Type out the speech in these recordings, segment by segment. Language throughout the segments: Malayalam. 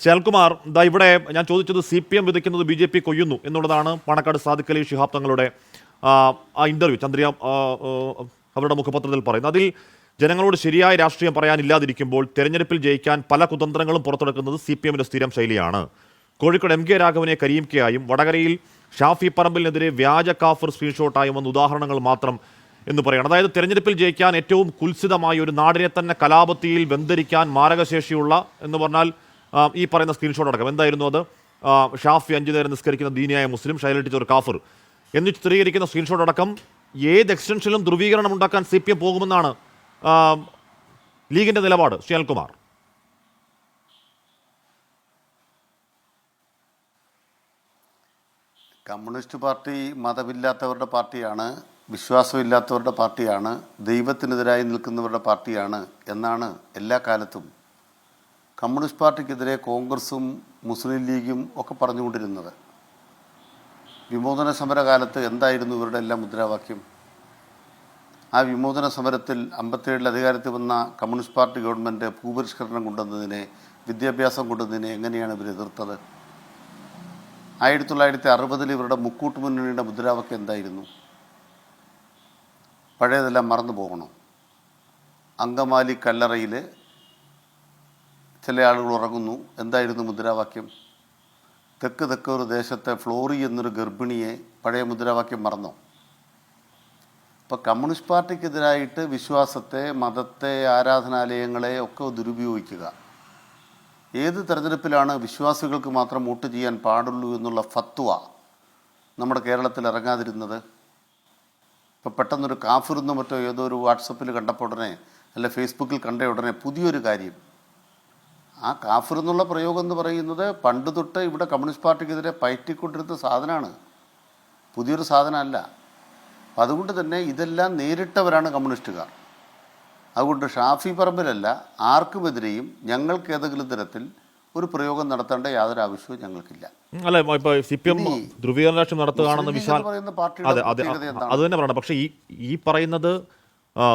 ശാൽകുമാർ ദാ ഇവിടെ ഞാൻ ചോദിച്ചത് സി പി എം വിതയ്ക്കുന്നത് ബി ജെ പി കൊയ്യുന്നു എന്നുള്ളതാണ് പണക്കാട് സാദിഖ് അലി ഷിഹാബ് തങ്ങളുടെ ആ, ഇന്റർവ്യൂ. ചന്ദ്രിയ അവരുടെ മുഖപത്രത്തിൽ പറയുന്നത് അതിൽ ജനങ്ങളോട് ശരിയായ രാഷ്ട്രീയം പറയാനില്ലാതിരിക്കുമ്പോൾ തെരഞ്ഞെടുപ്പിൽ ജയിക്കാൻ പല കുതന്ത്രങ്ങളും പുറത്തെടുക്കുന്നത് സി പി എമ്മിന്റെ സ്ഥിരം ശൈലിയാണ്. കോഴിക്കോട് എം കെ രാഘവനെ കരീം കെ ആയും വടകരയിൽ ഷാഫി പറമ്പിലിനെതിരെ വ്യാജ കാഫർ സ്ക്രീൻഷോട്ടായും വന്ന ഉദാഹരണങ്ങൾ മാത്രം എന്ന് പറയണം. അതായത് തെരഞ്ഞെടുപ്പിൽ ജയിക്കാൻ ഏറ്റവും കുൽസിതമായ ഒരു നാടിനെ തന്നെ കലാപത്തിയിൽ വെന്തരിക്കാൻ മാരകശേഷിയുള്ള എന്ന് പറഞ്ഞാൽ ഈ പറയുന്ന സ്ക്രീൻഷോട്ട് അടക്കം. എന്തായിരുന്നു അത്? ഷാഫി അഞ്ചു നേരം നിസ്കരിക്കുന്ന ദീനിയായ മുസ്ലിം ഷൈലറ്റ് ടീച്ചർ കാഫർ. എന്ന് ചിത്രീകരിക്കുന്ന സ്ക്രീൻഷോട്ട് അടക്കം ഏത് എക്സ്റ്റൻഷനിലും ധ്രുവീകരണം ഉണ്ടാക്കാൻ സി പി എം പോകുമെന്നാണ് ലീഗിന്റെ നിലപാട്. ശ്രീ കമ്മ്യൂണിസ്റ്റ് പാർട്ടി മതമില്ലാത്തവരുടെ പാർട്ടിയാണ് വിശ്വാസമില്ലാത്തവരുടെ പാർട്ടിയാണ് ദൈവത്തിനെതിരായി നിൽക്കുന്നവരുടെ പാർട്ടിയാണ് എന്നാണ് എല്ലാ കാലത്തും കമ്മ്യൂണിസ്റ്റ് പാർട്ടിക്കെതിരെ കോൺഗ്രസും മുസ്ലിം ലീഗും ഒക്കെ പറഞ്ഞുകൊണ്ടിരുന്നത്. വിമോചന സമരകാലത്ത് എന്തായിരുന്നു ഇവരുടെ എല്ലാം മുദ്രാവാക്യം? ആ വിമോചന സമരത്തിൽ അമ്പത്തേഴിൽ അധികാരത്തിൽ വന്ന കമ്മ്യൂണിസ്റ്റ് പാർട്ടി ഗവൺമെന്റ് ഭൂപരിഷ്കരണം കൊണ്ടുവന്നതിനെ വിദ്യാഭ്യാസം കൊണ്ടുവന്നതിനെ എങ്ങനെയാണ് ഇവർ എതിർത്തത്? ആയിരത്തി തൊള്ളായിരത്തി അറുപതിൽ ഇവരുടെ മുക്കൂട്ട് മുന്നണിയുടെ മുദ്രാവാക്യം എന്തായിരുന്നു? പഴയതെല്ലാം മറന്നു പോകണം അങ്കമാലി കല്ലറയിൽ ചില ആളുകൾ ഉറങ്ങുന്നു. എന്തായിരുന്നു മുദ്രാവാക്യം? തെക്ക് തെക്ക് ഒരു ദേശത്തെ ഫ്ലോറി എന്നൊരു ഗർഭിണിയെ പഴയ മുദ്രാവാക്യം മറന്നു? അപ്പോൾ കമ്മ്യൂണിസ്റ്റ് പാർട്ടിക്കെതിരായിട്ട് വിശ്വാസത്തെ മതത്തെ ആരാധനാലയങ്ങളെ ഒക്കെ ദുരുപയോഗിക്കുക. ഏത് തെരഞ്ഞെടുപ്പിലാണ് വിശ്വാസികൾക്ക് മാത്രം വോട്ട് ചെയ്യാൻ പാടുള്ളൂ എന്നുള്ള ഫത്വ നമ്മുടെ കേരളത്തിൽ ഇറങ്ങാതിരുന്നത്? ഇപ്പോൾ പെട്ടെന്നൊരു കാഫിർന്ന് മറ്റോ ഏതോ ഒരു വാട്സപ്പിൽ കണ്ടപ്പോൾ ഉടനെ അല്ല ഫേസ്ബുക്കിൽ കണ്ട ഉടനെ പുതിയൊരു കാര്യം. ആ കാഫിർ എന്നുള്ള പ്രയോഗം എന്ന് പറയുന്നത് പണ്ട് തൊട്ട് ഇവിടെ കമ്മ്യൂണിസ്റ്റ് പാർട്ടിക്കെതിരെ പയറ്റിക്കൊണ്ടിരുന്ന സാധനമാണ്. പുതിയൊരു സാധനമല്ല. അപ്പം അതുകൊണ്ട് തന്നെ ഇതെല്ലാം നേരിട്ടവരാണ് കമ്മ്യൂണിസ്റ്റുകാർ. അതുകൊണ്ട് ഷാഫി പറമ്പിലല്ല ആർക്കുമെതിരെയും ഞങ്ങൾക്ക് ഏതെങ്കിലും തരത്തിൽ ഒരു പ്രയോഗം നടത്തേണ്ട യാതൊരു ആവശ്യവും ഞങ്ങൾക്കില്ല. അല്ല ഇപ്പൊ സി പി എം ധ്രുവീകരണ രാഷ്ട്രീയം നടത്തുകയാണെന്ന് വിശാൽ അതെ തന്നെ പറയണം. പക്ഷേ ഈ ഈ പറയുന്നത്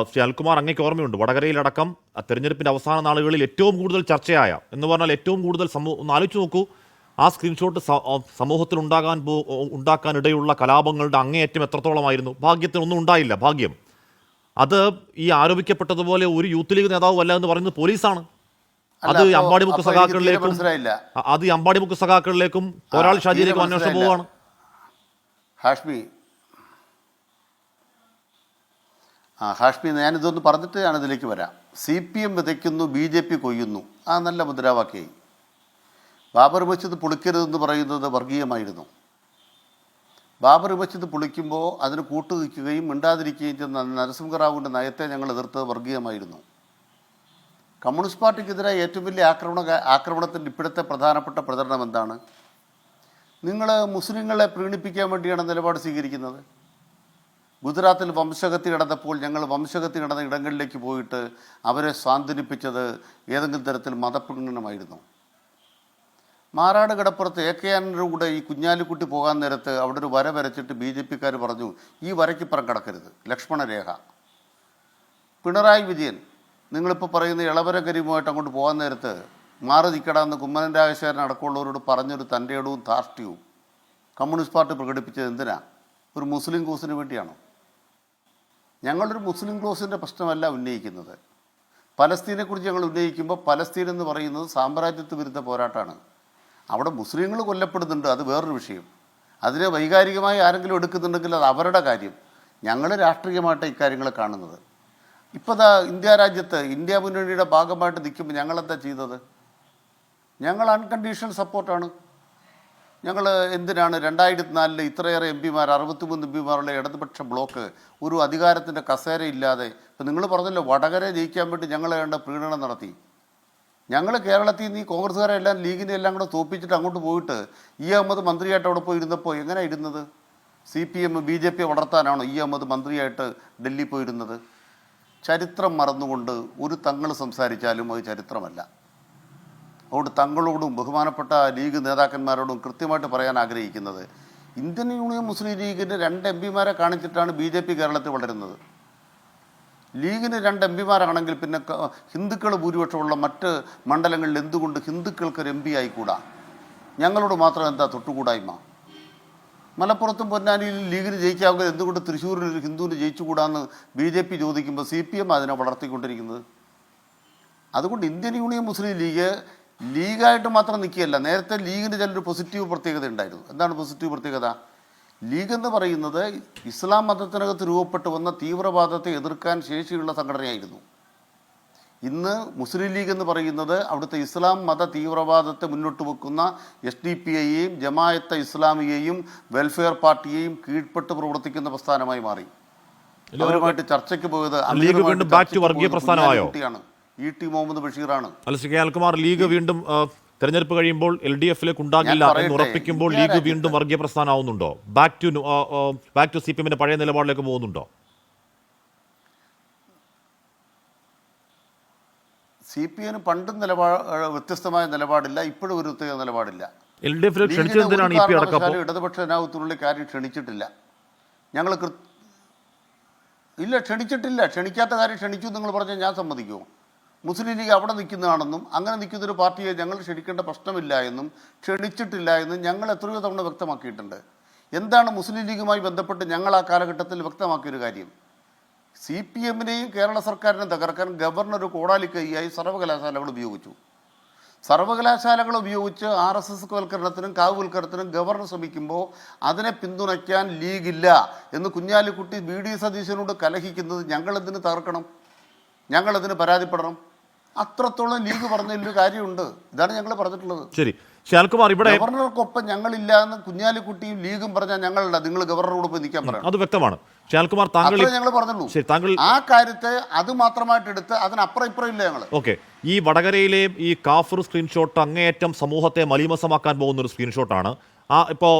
ശ്രീ അൽകുമാർ അങ്ങേക്ക് ഓർമ്മയുണ്ട്. വടകരയിലടക്കം തെരഞ്ഞെടുപ്പിന്റെ അവസാന നാളുകളിൽ ഏറ്റവും കൂടുതൽ ചർച്ചയായ എന്ന് പറഞ്ഞാൽ ഏറ്റവും കൂടുതൽ സമൂഹം ഒന്ന് ആലോചിച്ച് നോക്കൂ. ആ സ്ക്രീൻഷോട്ട് സമൂഹത്തിൽ ഉണ്ടാകാൻ പോ ഉണ്ടാക്കാനിടയുള്ള കലാപങ്ങളുടെ അങ്ങേയറ്റം എത്രത്തോളമായിരുന്നു? ഭാഗ്യത്തിനൊന്നും ഉണ്ടായില്ല ഭാഗ്യം. അത് ഈ ആരോപിക്കപ്പെട്ടതുപോലെ ഒരു യൂത്ത് ലീഗ് നേതാവും അല്ല എന്ന് പറയുന്നത് പോലീസാണ്. അത് അമ്പാടി അമ്പാടിമുക്ക് സഖാക്കളിലേക്കും അത് ഈ അമ്പാടിമുക്ക് സഖാക്കളിലേക്കും ഒരാൾ ഷാജിയിലേക്കും അന്വേഷണം പോവാണ് പോവുകയാണ്. ഹാഷ്മി ആ ഹാഷ്മി ഞാനിതൊന്ന് പറഞ്ഞിട്ട് ഞാൻ ഇതിലേക്ക് വരാം. സി പി എം വിതയ്ക്കുന്നു ബി ജെ പി കൊയ്യുന്നു. ആ നല്ല മുദ്രാവാക്യായി. ബാബർ മസ്ജിദ് പൊളിക്കരുതെന്ന് പറയുന്നത് വർഗീയമായിരുന്നു. ബാബർ മസ്ജിദ് പൊളിക്കുമ്പോൾ അതിന് കൂട്ടു നിൽക്കുകയും മിണ്ടാതിരിക്കുകയും ചെയ്യുന്ന നരസിംഹറാവുവിന്റെ നയത്തെ ഞങ്ങൾ എതിർത്തത് വർഗീയമായിരുന്നു. കമ്മ്യൂണിസ്റ്റ് പാർട്ടിക്കെതിരെ ഏറ്റവും വലിയ ആക്രമണ ആക്രമണത്തിന്റെ ഇപ്പോഴത്തെ പ്രധാനപ്പെട്ട പ്രചരണം എന്താണ്? നിങ്ങൾ മുസ്ലിങ്ങളെ പ്രീണിപ്പിക്കാൻ വേണ്ടിയാണ് നിലപാട് സ്വീകരിക്കുന്നത്. ഗുജറാത്തിൽ വംശഹത്യ നടന്നപ്പോൾ ഞങ്ങൾ വംശഹത്യ നടന്ന ഇടങ്ങളിലേക്ക് പോയിട്ട് അവരെ സ്വാന്തനിപ്പിച്ചത് ഏതെങ്കിലും തരത്തിൽ മതപ്രകടനമായിരുന്നു. മാറാട് കടപ്പുറത്ത് എ കെ ആനിന്റെ കൂടെ ഈ കുഞ്ഞാലിക്കുട്ടി പോകാൻ നേരത്ത് അവിടെ ഒരു വര വരച്ചിട്ട് ബി ജെ പിക്കാർ പറഞ്ഞു ഈ വരയ്ക്കിപ്പുറം കിടക്കരുത്. ലക്ഷ്മണരേഖ പിണറായി വിജയൻ നിങ്ങളിപ്പോൾ പറയുന്ന ഇളവര അങ്ങോട്ട് പോകാൻ നേരത്ത് മാറി നിൽക്കടാന്ന് കുമ്മനൻ രാജശേഖരൻ അടക്കമുള്ളവരോട് പറഞ്ഞൊരു തന്റെ ഇടവും ധാർഷ്ട്യവും കമ്മ്യൂണിസ്റ്റ് പാർട്ടി പ്രകടിപ്പിച്ചത് എന്തിനാ? ഒരു മുസ്ലിം കോസിന് വേണ്ടിയാണോ? ഞങ്ങളൊരു മുസ്ലിം ക്ലോസിന്റെ പ്രശ്നമല്ല ഉന്നയിക്കുന്നത്. പലസ്തീനെക്കുറിച്ച് ഞങ്ങൾ ഉന്നയിക്കുമ്പോൾ പലസ്തീൻ എന്ന് പറയുന്നത് സാമ്രാജ്യത്വ വിരുദ്ധ പോരാട്ടമാണ് അവിടെ മുസ്ലിങ്ങൾ കൊല്ലപ്പെടുന്നുണ്ട് അത് വേറൊരു വിഷയം. അതിനെ വൈകാരികമായി ആരെങ്കിലും എടുക്കുന്നുണ്ടെങ്കിൽ അത് അവരുടെ കാര്യം. ഞങ്ങൾ രാഷ്ട്രീയമായിട്ട് ഇക്കാര്യങ്ങൾ കാണുന്നത്. ഇപ്പോൾ ദാ ഇന്ത്യ രാജ്യത്ത് ഇന്ത്യ മുന്നണിയുടെ ഭാഗമായിട്ട് നിൽക്കുമ്പോൾ ഞങ്ങളെന്താ ചെയ്തത്? ഞങ്ങൾ അൺകണ്ടീഷണൽ സപ്പോർട്ടാണ് ഞങ്ങൾ എന്തിനാണ് രണ്ടായിരത്തി നാലിൽ ഇത്രയേറെ എം പിമാർ അറുപത്തിമൂന്ന് എം പിമാരുള്ള ഇടതുപക്ഷ ബ്ലോക്ക് ഒരു അധികാരത്തിന്റെ കസേര ഇല്ലാതെ ഇപ്പം നിങ്ങൾ പറഞ്ഞല്ലോ വടകര ജയിക്കാൻ വേണ്ടി ഞങ്ങൾ വേണ്ട പ്രീണനം നടത്തി. ഞങ്ങൾ കേരളത്തിൽ നിന്ന് ഈ കോൺഗ്രസ്സുകാരെ എല്ലാം ലീഗിനെ എല്ലാം കൂടെ തോപ്പിച്ചിട്ട് അങ്ങോട്ട് പോയിട്ട് ഇ അഹമ്മദ് മന്ത്രിയായിട്ട് അവിടെ പോയി ഇരുന്നപ്പോൾ എങ്ങനെ ഇരുന്നത്? C P M B J P വളർത്താനാണോ E Ahmed മന്ത്രിയായിട്ട് ഡൽഹി പോയിരുന്നത്? ചരിത്രം മറന്നുകൊണ്ട് ഒരു തങ്ങൾ സംസാരിച്ചാലും അത് ചരിത്രമല്ല. അതുകൊണ്ട് തങ്ങളോടും ബഹുമാനപ്പെട്ട ലീഗ് നേതാക്കന്മാരോടും കൃത്യമായിട്ട് പറയാൻ ആഗ്രഹിക്കുന്നത് ഇന്ത്യൻ യൂണിയൻ മുസ്ലിം ലീഗിന്റെ രണ്ട് എം പിമാരെ കാണിച്ചിട്ടാണ് ബി ജെ പി കേരളത്തിൽ വളരുന്നത്. ലീഗിന് രണ്ട് എം പിമാരാണെങ്കിൽ പിന്നെ ഹിന്ദുക്കൾ ഭൂരിപക്ഷമുള്ള മറ്റ് മണ്ഡലങ്ങളിൽ എന്തുകൊണ്ട് ഹിന്ദുക്കൾക്ക് ഒരു എം പി ആയിക്കൂടാ ഞങ്ങളോട് മാത്രം എന്താ തൊട്ടുകൂടായ്മ? മലപ്പുറത്തും പൊന്നാനിയിൽ ലീഗിന് ജയിക്കാവുക എന്തുകൊണ്ട് തൃശ്ശൂരിൽ ഒരു ഹിന്ദുവിന് ജയിച്ചുകൂടാന്ന് ബി ജെ പി ചോദിക്കുമ്പോൾ സി പി എം അതിനെ വളർത്തിക്കൊണ്ടിരിക്കുന്നത്? അതുകൊണ്ട് ഇന്ത്യൻ യൂണിയൻ മുസ്ലിം ലീഗ് ലീഗായിട്ട് മാത്രം നിൽക്കുകയല്ല. നേരത്തെ ലീഗിന് ചിലൊരു പോസിറ്റീവ് പ്രത്യേകത ഉണ്ടായിരുന്നു. എന്താണ് പോസിറ്റീവ് പ്രത്യേകത? ലീഗ് എന്ന് പറയുന്നത് ഇസ്ലാം മതത്തിനകത്ത് രൂപപ്പെട്ടു വന്ന തീവ്രവാദത്തെ എതിർക്കാൻ ശേഷിയുള്ള സംഘടനയായിരുന്നു. ഇന്ന് മുസ്ലിം ലീഗ് എന്ന് പറയുന്നത് അവിടുത്തെ ഇസ്ലാം മത തീവ്രവാദത്തെ മുന്നോട്ട് വെക്കുന്ന എസ് ഡി പി ഐയെയും ജമായത്തെ ഇസ്ലാമിയെയും വെൽഫെയർ പാർട്ടിയെയും കീഴ്പ്പെട്ട് പ്രവർത്തിക്കുന്ന പ്രസ്ഥാനമായി മാറി. അവരുമായിട്ട് ചർച്ചയ്ക്ക് പോയത് വർഗീയ പ്രസ്ഥാനമായോ? കുട്ടിയാണ് ഇ ടി മുഹമ്മദ് ബഷീറാണ്. അല്ല ശ്രീ അൽകുമാർ ലീഗ് വീണ്ടും തെരഞ്ഞെടുപ്പ് കഴിയുമ്പോൾ എൽ ഡി എഫിലേക്ക് ഉണ്ടാകില്ല എന്ന് ഉറപ്പിക്കുമ്പോൾ ലീഗ് വീണ്ടും വർഗീയ പ്രസ്ഥാനമാവുന്നുണ്ടോ? Back to back to C P എമ്മിന്റെ പഴയ നിലപാടിലേക്ക് പോകുന്നുണ്ടോ? സി പി എന് പണ്ടും നിലപാട് വ്യത്യസ്തമായ നിലപാടില്ല ഇപ്പോഴും ഒരു പ്രത്യേക നിലപാടില്ല. ഇടതുപക്ഷ ജനാധിപത്യത്തിനുള്ള കാര്യം ക്ഷണിച്ചിട്ടില്ല. ഞങ്ങൾ ഇല്ല ക്ഷണിച്ചിട്ടില്ല. ക്ഷണിക്കാത്ത കാര്യം ക്ഷണിച്ചു നിങ്ങൾ പറഞ്ഞാൽ ഞാൻ സമ്മതിക്കുമോ? മുസ്ലിം ലീഗ് അവിടെ നിൽക്കുന്നതാണെന്നും അങ്ങനെ നിൽക്കുന്നൊരു പാർട്ടിയെ ഞങ്ങൾ ക്ഷണിക്കേണ്ട പ്രശ്നമില്ല എന്നും ക്ഷണിച്ചിട്ടില്ല എന്നും ഞങ്ങൾ എത്രയോ തവണ വ്യക്തമാക്കിയിട്ടുണ്ട്. എന്താണ് മുസ്ലിം ലീഗുമായി ബന്ധപ്പെട്ട് ഞങ്ങൾ ആ കാലഘട്ടത്തിൽ വ്യക്തമാക്കിയൊരു കാര്യം? സി പി എമ്മിനെയും കേരള സർക്കാരിനെ തകർക്കാൻ ഗവർണർ കോടാലി കോടാലിക്കൈയായി സർവകലാശാലകൾ ഉപയോഗിച്ചു. സർവകലാശാലകൾ ഉപയോഗിച്ച് ആർ എസ് എസ് വൽക്കരണത്തിനും കാവുവൽക്കരണത്തിനും ഗവർണർ ശ്രമിക്കുമ്പോൾ അതിനെ പിന്തുണയ്ക്കാൻ ലീഗില്ല എന്ന് കുഞ്ഞാലിക്കുട്ടി ബി ഡി സതീശനോട് കലഹിക്കുന്നത് ഞങ്ങളെന്തിന് തകർക്കണം? ഞങ്ങളതിന് പരാതിപ്പെടണം? അത്രത്തോളം ലീഗ് പറഞ്ഞതിലൊരു കാര്യമുണ്ട്. ഇതാണ് ഞങ്ങൾ പറഞ്ഞിട്ടുള്ളത്. ശരി. ശാൽകുമാർ ഇവിടെ ഗവർണർക്കൊപ്പം ഞങ്ങളില്ല എന്ന് കുഞ്ഞാലിക്കുട്ടിയും ലീഗും പറഞ്ഞാൽ ഞങ്ങളല്ല. നിങ്ങൾ ഗവർണറോട് പോയി നിൽക്കാൻ പറയാം അത് വ്യക്തമാണ്. ശാൽകുമാർ താങ്കൾ ഞങ്ങൾ പറഞ്ഞുള്ളൂ. ശരി താങ്കൾ ആ കാര്യത്തെ അത് മാത്രമായിട്ട് എടുത്ത് അതിനപ്പുറം ഇപ്പുറം ഇല്ല ഞങ്ങൾ ഓക്കെ. ഈ വടകരയിലെ ഈ കാഫർ സ്ക്രീൻഷോട്ട് അങ്ങേയറ്റം സമൂഹത്തെ മലീമസമാക്കാൻ പോകുന്ന ഒരു സ്ക്രീൻഷോട്ടാണ്. ആ ഇപ്പോൾ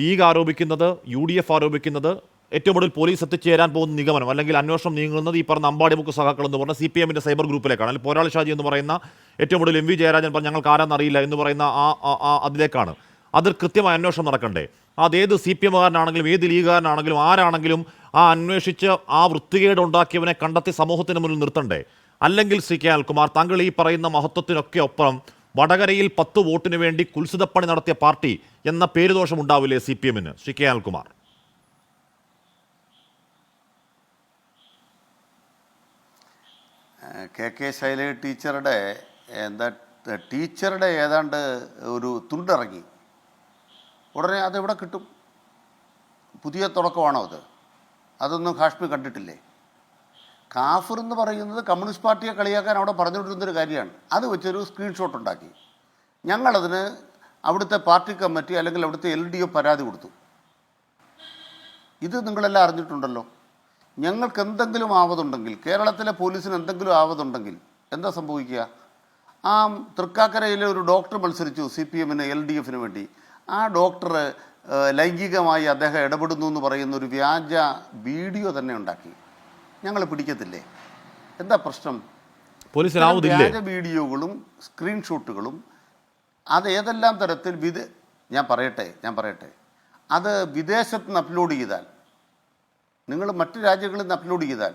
ലീഗ് ആരോപിക്കുന്നത് യു ഡി എഫ് ആരോപിക്കുന്നത് ഏറ്റവും ഒടുവിൽ പോലീസ് എത്തിച്ചേരാൻ പോകുന്ന നിഗമനം അല്ലെങ്കിൽ അന്വേഷണം നീങ്ങുന്നത് ഈ പറഞ്ഞ അമ്പാടിമുക്ക് സഹാക്കൾ എന്ന് പറഞ്ഞ സി പി എമ്മിന്റെ സൈബർ ഗ്രൂപ്പിലേക്കാണ്. അല്ലെങ്കിൽ പോരാളി ഷാജി എന്ന് പറയുന്ന ഏറ്റവും ഒടുവിൽ എം വി ജയരാജൻ പറഞ്ഞ ഞങ്ങൾക്ക് ആരാന്ന് അറിയില്ല എന്ന് പറയുന്ന ആ അതിലേക്കാണ്. അതിൽ കൃത്യമായ അന്വേഷണം നടക്കണ്ടേ? അതേത് സി പി എമ്മുകാരനാണെങ്കിലും ഏത് ലീഗുകാരനാണെങ്കിലും ആരാണെങ്കിലും ആ അന്വേഷിച്ച് ആ വൃത്തികേട് ഉണ്ടാക്കിയവനെ കണ്ടെത്തി സമൂഹത്തിന് മുന്നിൽ നിർത്തണ്ടേ? അല്ലെങ്കിൽ ശ്രീ കെ അൽകുമാർ താങ്കൾ ഈ പറയുന്ന മഹത്വത്തിനൊക്കെ ഒപ്പം വടകരയിൽ പത്ത് വോട്ടിന് വേണ്ടി കുൽസിതപ്പണി നടത്തിയ പാർട്ടി എന്ന പേരുദോഷം ഉണ്ടാവില്ലേ സി പി എമ്മിന്? ശ്രീ കെ അൽകുമാർ കെ കെ ശൈലജ ടീച്ചറുടെ എന്താ ടീച്ചറുടെ ഏതാണ്ട് ഒരു തുണ്ടിറങ്ങി. ഉടനെ അതെവിടെ കിട്ടും? പുതിയ തുടക്കമാണോ അത്? അതൊന്നും ഹാഷ്മി കണ്ടിട്ടില്ലേ? കാഫർ എന്ന് പറയുന്നത് കമ്മ്യൂണിസ്റ്റ് പാർട്ടിയെ കളിയാക്കാൻ അവിടെ പറഞ്ഞുകൊണ്ടിരുന്നൊരു കാര്യമാണ്. അത് വെച്ചൊരു സ്ക്രീൻഷോട്ട് ഉണ്ടാക്കി. ഞങ്ങളതിന് അവിടുത്തെ പാർട്ടി കമ്മിറ്റി അല്ലെങ്കിൽ അവിടുത്തെ എൽ ഡി എഫ് പരാതി കൊടുത്തു. ഇത് നിങ്ങളെല്ലാം അറിഞ്ഞിട്ടുണ്ടല്ലോ. ഞങ്ങൾക്ക് എന്തെങ്കിലും ആവതുണ്ടെങ്കിൽ കേരളത്തിലെ പോലീസിന് എന്തെങ്കിലും ആവതുണ്ടെങ്കിൽ എന്താ സംഭവിക്കുക? ആ തൃക്കാക്കരയിലെ ഒരു ഡോക്ടർ മത്സരിച്ചു സി പി എമ്മിന് എൽ ഡി എഫിന് വേണ്ടി. ആ ഡോക്ടർ ലൈംഗികമായി അദ്ദേഹം ഇടപെടുന്നു എന്ന് പറയുന്ന ഒരു വ്യാജ വീഡിയോ തന്നെ ഉണ്ടാക്കി. ഞങ്ങൾ പിടിക്കത്തില്ലേ? എന്താ പ്രശ്നം? വ്യാജ വീഡിയോകളും സ്ക്രീൻഷോട്ടുകളും അത് ഏതെല്ലാം തരത്തിൽ വിദേ ഞാൻ പറയട്ടെ ഞാൻ പറയട്ടെ. അത് വിദേശത്ത് നിന്ന് അപ്ലോഡ് ചെയ്താൽ നിങ്ങൾ മറ്റ് രാജ്യങ്ങളിൽ നിന്ന് അപ്ലോഡ് ചെയ്താൽ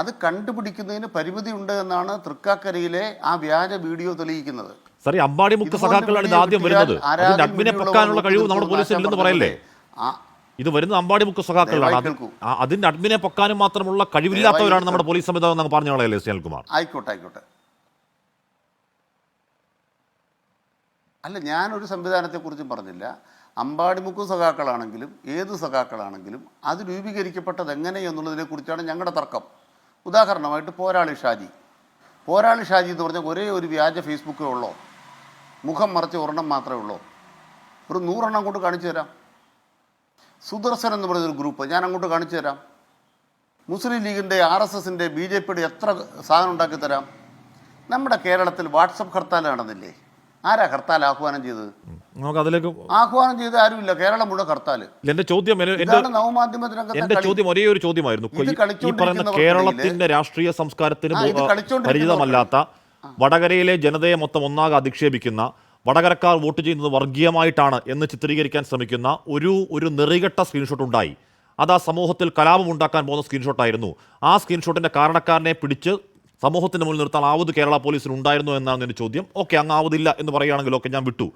അത് കണ്ടുപിടിക്കുന്നതിന് പരിമിതി ഉണ്ട് എന്നാണ് തൃക്കാക്കരയിലെ ആ വ്യാജ വീഡിയോ തെളിയിക്കുന്നത്. സാറി അമ്പാടി മുക്ത സഖാക്കളാണ് ഇത് ആദ്യം വരുന്നത്. അഡ്മിനെ പൊക്കാനുള്ള കഴിവ് നമ്മുടെ പറയല്ലേ? ഇത് വരുന്ന അമ്പാടി മുക്ത സഖാക്കളാണ്. അതിന്റെ അഡ്മിനെ പൊക്കാനും മാത്രമുള്ള കഴിവില്ലാത്തവരാണ് നമ്മുടെ പോലീസ് സംവിധാനം എന്ന് പറഞ്ഞു ശ്രീ ആയിക്കോട്ടെ ആയിക്കോട്ടെ. അല്ല ഞാനൊരു സംവിധാനത്തെക്കുറിച്ചും പറഞ്ഞില്ല. അമ്പാടിമുക്ക് സഖാക്കളാണെങ്കിലും ഏത് സഖാക്കളാണെങ്കിലും അത് രൂപീകരിക്കപ്പെട്ടത് എങ്ങനെ എന്നുള്ളതിനെക്കുറിച്ചാണ് ഞങ്ങളുടെ തർക്കം. ഉദാഹരണമായിട്ട് പോരാളി ഷാജി. പോരാളി ഷാജി എന്ന് പറഞ്ഞാൽ ഒരേ ഒരു വ്യാജ ഫേസ്ബുക്കേ ഉള്ളോ. മുഖം മറച്ച ഒരെണ്ണം മാത്രമേ ഉള്ളൂ. ഒരു നൂറെണ്ണം കൊണ്ട് കാണിച്ചു തരാം. സുദർശൻ എന്ന് പറയുന്നൊരു ഗ്രൂപ്പ് ഞാൻ അങ്ങോട്ട് കാണിച്ചു തരാം. മുസ്ലിം ലീഗിന്റെ ആർ എസ് എസിന്റെ ബി ജെ പിയുടെ എത്ര സാധനം ഉണ്ടാക്കി തരാം. നമ്മുടെ കേരളത്തിൽ വാട്സപ്പ് ഹർത്താൽ നടന്നില്ലേ? ആരാ ഹർത്താൽ ആഹ്വാനം ചെയ്തത്? നമുക്ക് അതിലേക്ക് ആഹ്വാനം ചെയ്ത ആരുമില്ല. കേരളം മുഴുവൻ ഹർത്താൽ എന്റെ ചോദ്യം എന്റെ എന്റെ ചോദ്യം ഒരേ ഒരു ചോദ്യമായിരുന്നു ഈ- പറയുന്ന കേരളത്തിന്റെ രാഷ്ട്രീയ സംസ്കാരത്തിന് പരിചിതമല്ലാത്ത വടകരയിലെ ജനതയെ മൊത്തം ഒന്നാകെ അധിക്ഷേപിക്കുന്ന വടകരക്കാർ വോട്ട് ചെയ്യുന്നത് വർഗീയമായിട്ടാണ് എന്ന് ചിത്രീകരിക്കാൻ ശ്രമിക്കുന്ന ഒരു ഒരു നിറികെട്ട സ്ക്രീൻഷോട്ട് ഉണ്ടായി. അത് ആ സമൂഹത്തിൽ കലാപം ഉണ്ടാക്കാൻ പോകുന്ന സ്ക്രീൻഷോട്ടായിരുന്നു ആ സ്ക്രീൻഷോട്ടിന്റെ കാരണക്കാരനെ പിടിച്ച് സമൂഹത്തിന്റെ മുന്നിൽ നിർത്താൻ ആവത് കേരള പോലീസിന് ഉണ്ടായിരുന്നു എന്നാണ് എന്റെ ചോദ്യം. ഓക്കെ അങ്ങ് ആവതില്ല എന്ന് പറയുകയാണെങ്കിൽ ഒക്കെ ഞാൻ വിട്ടു.